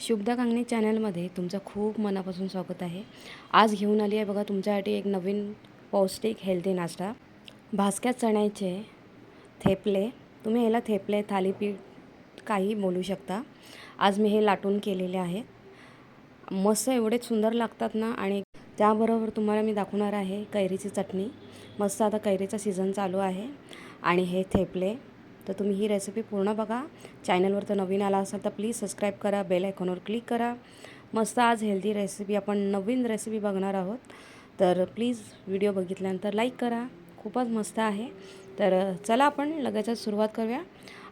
शुभदा कांगणे चॅनलमध्ये तुमचं खूप मनापासून स्वागत आहे. आज घेऊन आली आहे बघा तुमच्यासाठी एक नवीन पौष्टिक हेल्दी नाश्ता. भास्क्या चण्याचे थेपले. तुम्ही ह्याला थेपले थालीपीठ काही बोलू शकता. आज मी हे लाटून केलेले आहेत मस्त एवढे सुंदर लागतात ना आणि त्याबरोबर तुम्हाला मी दाखवणार आहे कैरीची चटणी. मस्त आता कैरीचा सीझन चालू आहे. आणि हे थेपले. तर तुम्ही ही रेसिपी पूर्ण बघा. चॅनलवर तर नवीन आला असाल तर प्लीज सबस्क्राईब करा बेल आयकॉनवर क्लिक करा. मस्त आज हेल्दी रेसिपी आपण नवीन रेसिपी बघणार आहोत. तर प्लीज व्हिडिओ बघितल्यानंतर लाईक करा. खूपच मस्त आहे. तर चला आपण लगेचच सुरुवात करूया.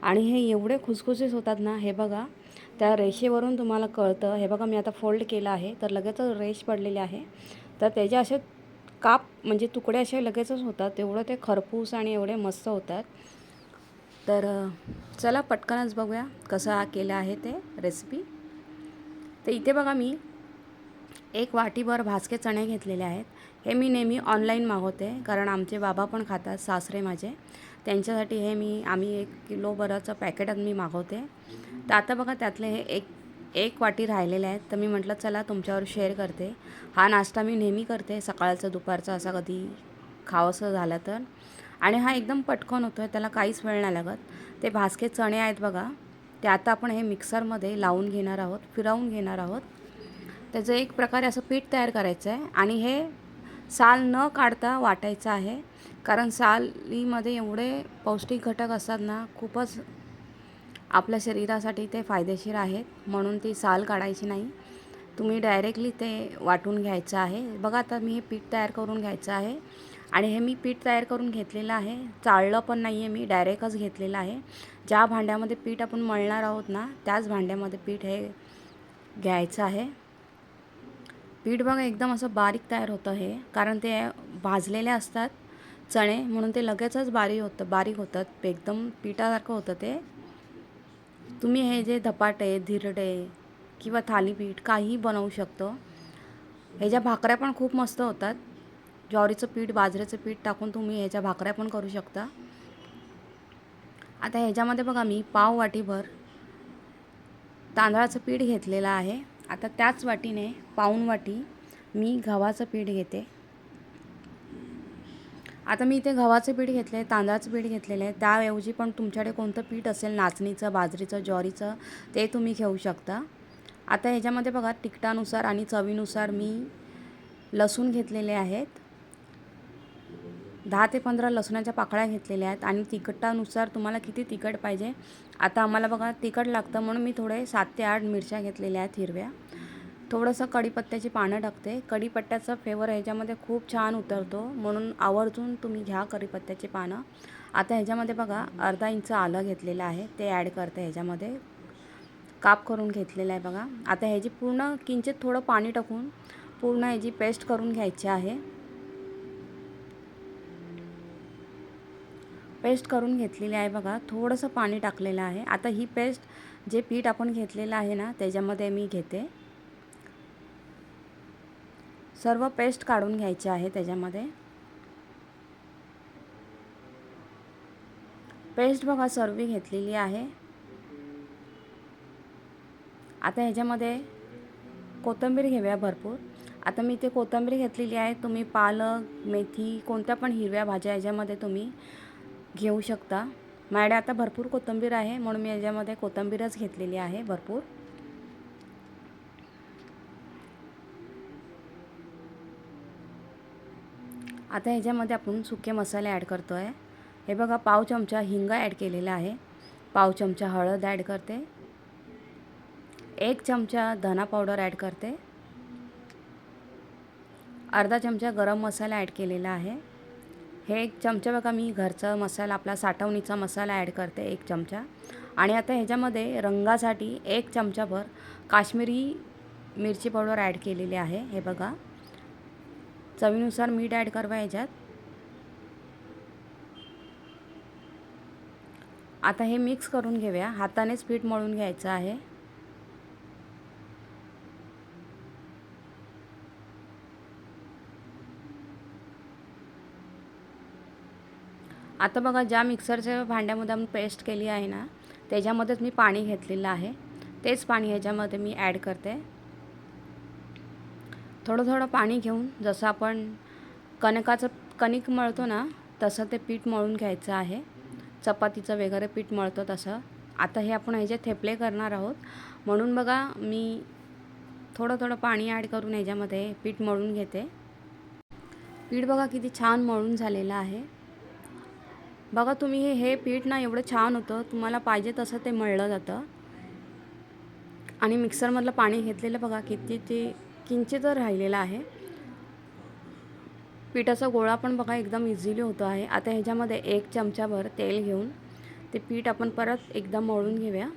आणि हे एवढे खुसखुसीस होतात ना हे बघा. त्या रेषेवरून तुम्हाला कळतं. हे बघा मी आता फोल्ड केलं आहे. तर लगेचच रेष पडलेली आहे. तर त्याचे असे काप म्हणजे तुकडे असे लगेचच होतात. तेवढं ते खरपूस आणि एवढे मस्त होतात. तर चला पटकनच बघूया कसं केलं आहे ते रेसिपी तर इथे बघा मी एक वाटीभर भाजके चणे घेतलेले आहेत. हे मी नेहमी ऑनलाईन मागवते कारण आमचे बाबा पण खातात सासरे माझे. त्यांच्यासाठी हे मी आम्ही एक किलोभराचं पॅकेट मी मागवते. तर आता बघा त्यातले हे एक एक वाटी राहिलेले आहेत. तर मी म्हटलं चला तुमच्यावर शेअर करते. हा नाश्ता मी नेहमी करते सकाळचं दुपारचं असा कधी खावंसं झालं तर. आणि हा एकदम पटकन होतो आहे त्याला काहीच वेळ नाही लागत. ते भासके चणे आहेत बघा ते आता आपण हे मिक्सरमध्ये लावून घेणार आहोत फिरवून घेणार आहोत. त्याचं एक प्रकारे असं पीठ तयार करायचं आहे आणि हे साल न काढता वाटायचं आहे कारण सालीमध्ये एवढे पौष्टिक घटक असतात ना खूपच आपल्या शरीरासाठी ते फायदेशीर आहेत म्हणून ती साल काढायची नाही. तुम्ही डायरेक्टली ते वाटून घ्यायचं आहे. बघा आता मी हे पीठ तयार करून घ्यायचं आहे. आणि हे मी पीठ तयार करून घेतलेलं आहे. चाळलं पण नाही आहे मी डायरेक्टच घेतलेलं आहे. ज्या भांड्यामध्ये पीठ आपण मळणार आहोत ना त्याच भांड्यामध्ये पीठ हे घ्यायचं आहे. पीठ बघा एकदम असं बारीक तयार होतं हे कारण ते भाजलेले असतात चणे म्हणून ते लगेचच बारीक होतं बारीक होतात. एकदम पिठासारखं होतं ते. तुम्ही हे जे धपाटे धिरडे किंवा थालीपीठ काहीही बनवू शकतो. ह्याच्या भाकऱ्या पण खूप मस्त होतात. ज्वारीचं पीठ बाजरीचं पीठ टाकून तुम्ही ह्याच्या भाकऱ्या पण करू शकता. आता ह्याच्यामध्ये बघा मी पाव वाटीभर तांदळाचं पीठ घेतलेलं आहे. आता त्याच वाटीने पाऊन वाटी मी गव्हाचं पीठ घेते. आता मी इथे गव्हाचं पीठ घेतलं आहे तांदळाचं पीठ घेतलेलं आहे. त्याऐवजी पण तुमच्याकडे कोणतं पीठ असेल नाचणीचं बाजरीचं ज्वारीचं ते तुम्ही घेऊ शकता. आता ह्याच्यामध्ये बघा तिखटानुसार आणि चवीनुसार मी लसूण घेतलेले आहेत. दहा ते पंधरा लसणाच्या पाकळ्या घेतलेल्या आहेत आणि तिखटानुसार तुम्हाला किती तिखट पाहिजे. आता आम्हाला बघा तिखट लागतं म्हणून मी थोडे सात ते आठ मिरच्या घेतलेल्या आहेत हिरव्या. थोडंसं कढीपत्त्याची पानं टाकते कढीपत्त्याचा फ्लेवर ह्याच्यामध्ये खूप छान उतरतो. म्हणून आवर्जून तुम्ही घ्या कढीपत्त्याची पानं. आता ह्याच्यामध्ये बघा अर्धा इंच आलं घेतलेलं आहे. ते ॲड करते ह्याच्यामध्ये. काप करून घेतलेलं आहे बघा. आता ह्याची पूर्ण किंचित थोडं पाणी टाकून पूर्ण ह्याची पेस्ट करून घ्यायची आहे. पेस्ट करून घेतलेली आहे बघा. थोडंसं पाणी टाकलेलं आहे. आता ही पेस्ट जे पीठ आपण घेतलेलं आहे ना त्याच्यामध्ये मी घेते. सर्व पेस्ट काढून घ्यायचे आहे त्याच्यामध्ये. पेस्ट बघा सर्व घेतलेली आहे. आता ह्याच्यामध्ये कोथिंबीर घेऊया भरपूर. आता मी ते कोथिंबीर घेतलेली आहे. तुम्ही पालक मेथी कोणत्या पण हिरव्या भाज्या ह्याच्यामध्ये तुम्ही घेऊ शकता. माझ्याकडे आता भरपूर कोथिंबीर आहे म्हणून मी याच्यामध्ये कोथिंबीरच घेतलेली आहे भरपूर. आता ह्याच्यामध्ये आपण सुके मसाले ॲड करतो आहे हे बघा पाव चमचा हिंग ॲड केलेला आहे. पाव चमचा हळद ॲड करते. एक चमचा धना पावडर ॲड करते. अर्धा चमचा गरम मसाला ॲड केलेला आहे. हे एक चमचा बघा मी घरचा मसाला आपला साठवणीचा मसाला ॲड करते एक चमचा. आणि आता ह्याच्यामध्ये रंगासाठी एक चमचाभर काश्मीरी मिरची पावडर ॲड केलेली आहे. हे बघा. चवीनुसार मीठ ॲड करवा ह्याच्यात. आता हे मिक्स करून घेऊया. हातानेच पीठ मळून घ्यायचं आहे. आता बघा ज्या मिक्सरच्या भांड्यामध्ये आपण पेस्ट केली आहे ना त्याच्यामध्येच मी पाणी घेतलेलं आहे. तेच पाणी ह्याच्यामध्ये मी ॲड करते. थोडं थोडं पाणी घेऊन जसं आपण कणकाचं कणिक मळतो ना तसं ते पीठ मळून घ्यायचं आहे. चपातीचं वगैरे पीठ मळतो तसं. आता हे आपण ह्याचे थेपले करणार आहोत. म्हणून बघा मी थोडं थोडं पाणी ॲड करून ह्याच्यामध्ये पीठ मळून घेते. पीठ बघा किती छान मळून झालेलं आहे. बघा तुम्ही हे हे पीठ ना एवढं छान होतं. तुम्हाला पाहिजे तसं ते मळलं जातं. आणि मिक्सरमधलं पाणी घेतलेलं बघा किती ते किंचित राहिलेलं आहे. पिठाचा गोळा पण बघा एकदम इझिली होतो आहे. आता ह्याच्यामध्ये एक चमचाभर तेल घेऊन ते पीठ आपण परत एकदा मळून घेऊया.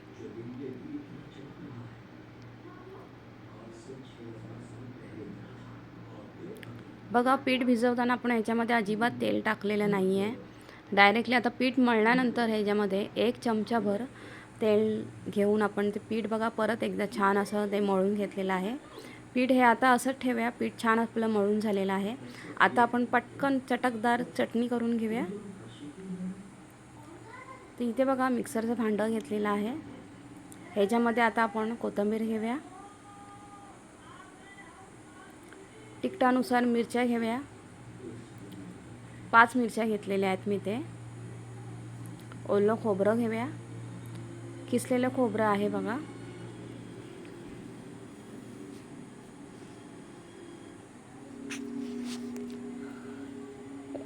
बघा पीठ भिजवताना आपण ह्याच्यामध्ये अजिबात तेल टाकलेलं नाही आहे डायरेक्टली आता पीठ मळल्यानंतर ह्याच्यामध्ये एक चमचाभर तेल घेऊन आपण ते पीठ बघा परत एकदा छान असं ते मळून घेतलेलं आहे. पीठ हे आता असंच ठेवूया पीठ छान आपलं मळून झालेलं आहे. आता आपण पटकन चटकदार चटणी करून घेऊया. तर इथे बघा मिक्सरचं भांडं घेतलेलं आहे. ह्याच्यामध्ये आता आपण कोथिंबीर घेऊया. तिखटानुसार मिरच्या घेऊया. पाच मिरच्या घेतलेल्या आहेत मी ते. ओलं खोबरं घेऊया. किसलेलं खोबरं आहे बघा.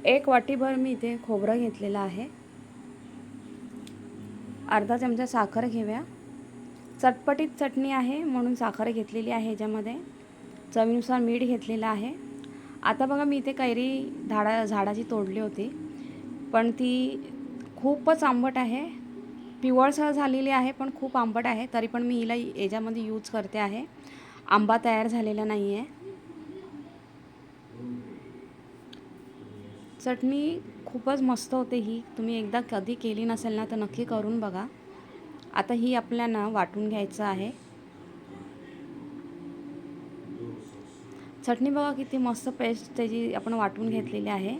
एक वाटीभर मी इथे खोबरं घेतलेलं आहे. अर्धा चमचा साखर घेऊया. चटपटीत चटणी आहे म्हणून साखर घेतलेली आहे ह्याच्यामध्ये चवीनुसार मीठ घेतलेलं आहे. आता बघा मी इथे कैरी झाडा झाडाची तोडली होती. पण ती खूपच आंबट आहे. पिवळसर झालेली आहे पण खूप आंबट आहे. तरी पण मी हिला याच्यामध्ये यूज करते आहे. आंबा तयार झालेला नाही आहे चटणी खूपच मस्त होते ही. तुम्ही एकदा कधी केली नसेल ना तर नक्की करून बघा. आता ही आपल्याला वाटून घ्यायचं आहे. चटणी बघा किती मस्त पेस्ट त्याची आपण वाटून घेतलेली आहे.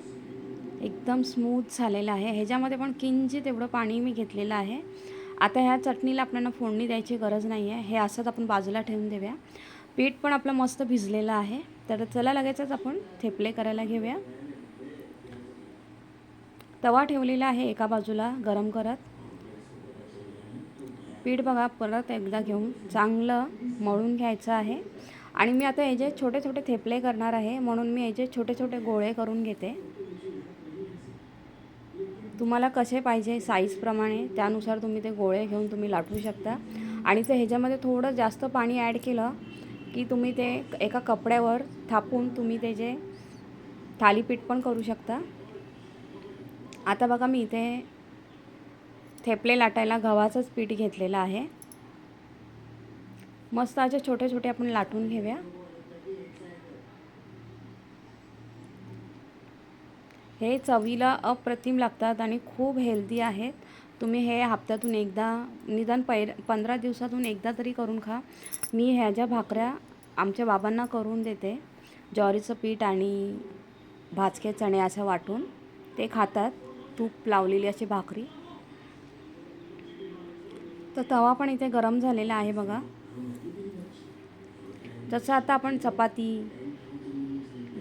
एकदम स्मूथ झालेलं आहे. ह्याच्यामध्ये पण किंचित एवढं पाणी मी घेतलेलं आहे. आता ह्या चटणीला आपल्याला फोडणी द्यायची गरज नाही आहे हे असंच आपण बाजूला ठेवून देऊया. पीठ पण आपलं मस्त भिजलेलं आहे. तर चला लगेचच आपण थेपले करायला घेऊया. तवा ठेवलेला आहे एका बाजूला गरम करत. पीठ बघा परत एकदा घेऊन चांगलं मळून घ्यायचं आहे. आणि मी आता याचे छोटे छोटे थेपले करणार आहे म्हणून मी याचे छोटे छोटे गोळे करून घेते. तुम्हाला कसे पाहिजे साईजप्रमाणे त्यानुसार तुम्ही ते गोळे घेऊन तुम्ही लाटू शकता. आणि ते ह्याच्यामध्ये थोडं जास्त पाणी ॲड केलं की तुम्ही ते एका कपड्यावर थापून तुम्ही त्याचे थालीपीठ पण करू शकता. आता बघा मी इथे थेपले लाटायला गव्हाचंच पीठ घेतलेलं आहे. मस्त असे छोटे छोटे आपण लाटून घेऊया. हे चवीला अप्रतिम लागतात आणि खूप हेल्दी आहेत. तुम्ही हे हप्त्यातून एकदा निदान पै पंधरा दिवसातून एकदा तरी करून खा. मी ह्या भाकऱ्या आमच्या बाबांना करून देते ज्वारीचं पीठ आणि भाजके चणे असं वाटून ते खातात. तूप लावलेली अशी भाकरी. तर तवा पण इथे गरम झालेला आहे बघा. जसं आता आपण चपाती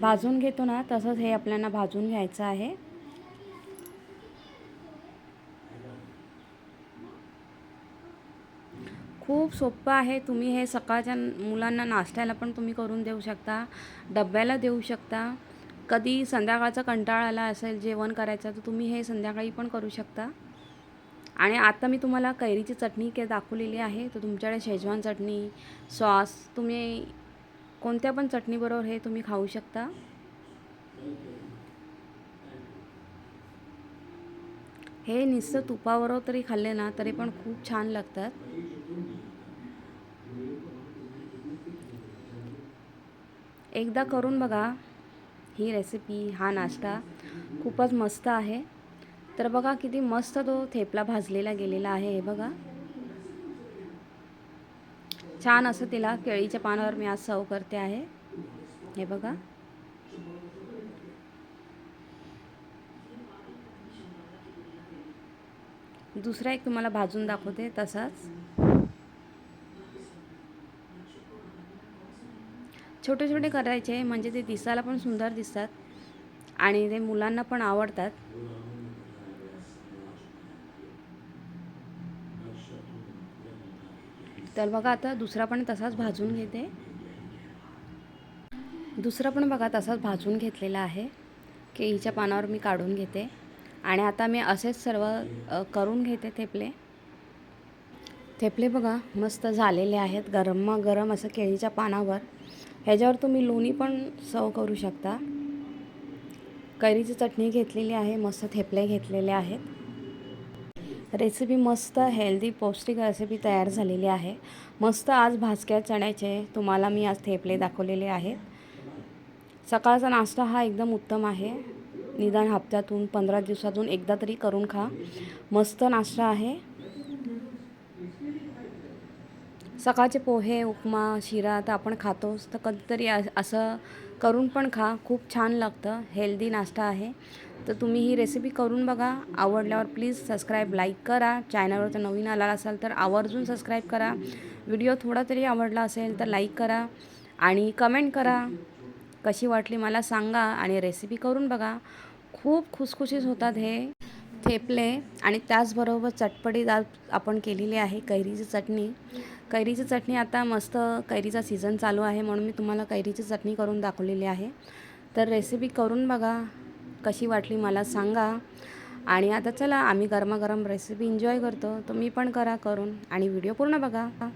भाजून घेतो ना तसंच हे आपल्याला भाजून घ्यायचं आहे. खूप सोपं आहे तुम्ही हे सकाळच्या मुलांना नाश्त्याला पण तुम्ही करून देऊ शकता डब्याला देऊ शकता. कधी संध्याकाळचा कंटाळा आला असेल जेवण करायचं तर तुम्ही हे संध्याकाळी पण करू शकता. आणि आता मी तुम्हाला कैरीची चटणी काय दाखवलेली आहे. तर तुमच्याकडे शेजवान चटणी सॉस तुम्ही कोणत्या पण चटणीबरोबर हे तुम्ही खाऊ शकता. हे नुसतं तुपाबरोबर तरी खाल्ले ना तरी पण खूप छान लागतात. एकदा करून बघा ही रेसिपी हा नाश्ता खूपच मस्त आहे. तर बघा किती मस्त तो थेपला भाजलेला गेलेला आहे हे बघा. छान असं तिला केळीच्या पानावर मी आज सव करते आहे. हे बघा. दुसरा एक तुम्हाला भाजून दाखवते तसाच. छोटे छोटे करायचे म्हणजे ते दिसायला पण सुंदर दिसतात आणि ते मुलांना पण आवडतात. तर बघा आता दुसरा पण तसाच भाजून घेते. दुसरा पण बघा तसाच भाजून घेतलेला आहे. केळीच्या पानावर मी काढून घेते. आणि आता मी असेच सर्व करून घेते थेपले. थेपले बघा मस्त झालेले आहेत. गरम गरम असं केळीच्या पानावर. ह्याच्यावर तुम्ही लोणी पण सर्व करू शकता. कैरीची चटणी घेतलेली आहे मस्त थेपले घेतलेले आहेत. रेसिपी मस्त हेल्दी पौष्टिक रेसिपी तयार झालेली आहे. मस्त आज भाजक्या चण्याचे तुम्हाला मी आज थेपले दाखवलेले आहेत. सकाळचा नाश्ता हा एकदम उत्तम आहे. निदान हप्त्यातून पंधरा दिवसातून एकदा तरी करून खा. मस्त नाश्ता आहे. सकाळचे पोहे उपमा शिरा तर आपण खातोच. तर कधीतरी असं करून पण खा. खूप छान लागतं. हेल्दी नाश्ता आहे. तर तुम्ही ही रेसिपी करून बघा. आवडल्यावर प्लीज सबस्क्राईब लाईक करा. चॅनलवर तर नवीन आला असाल तर आवर्जून सबस्क्राईब करा. व्हिडिओ थोडा तरी आवडला असेल तर लाईक करा आणि कमेंट करा. कशी वाटली मला सांगा आणि रेसिपी करून बघा. खूप खुसखुशीत होतात हे. थेपले आणि त्याचबरोबर चटपटी दाल आपण केलेली आहे कैरीची चटणी. कैरीची चटणी आता मस्त कैरीचा सीझन चालू आहे म्हणून मी तुम्हाला कैरीची चटणी करून दाखवलेली आहे. तर रेसिपी करून बघा. कशी वाटली मला सांगा. आणि आता चला आम्ही गरमागरम रेसिपी एन्जॉय करतो. तुम्ही पण करा करून आणि व्हिडिओ पूर्ण बघा.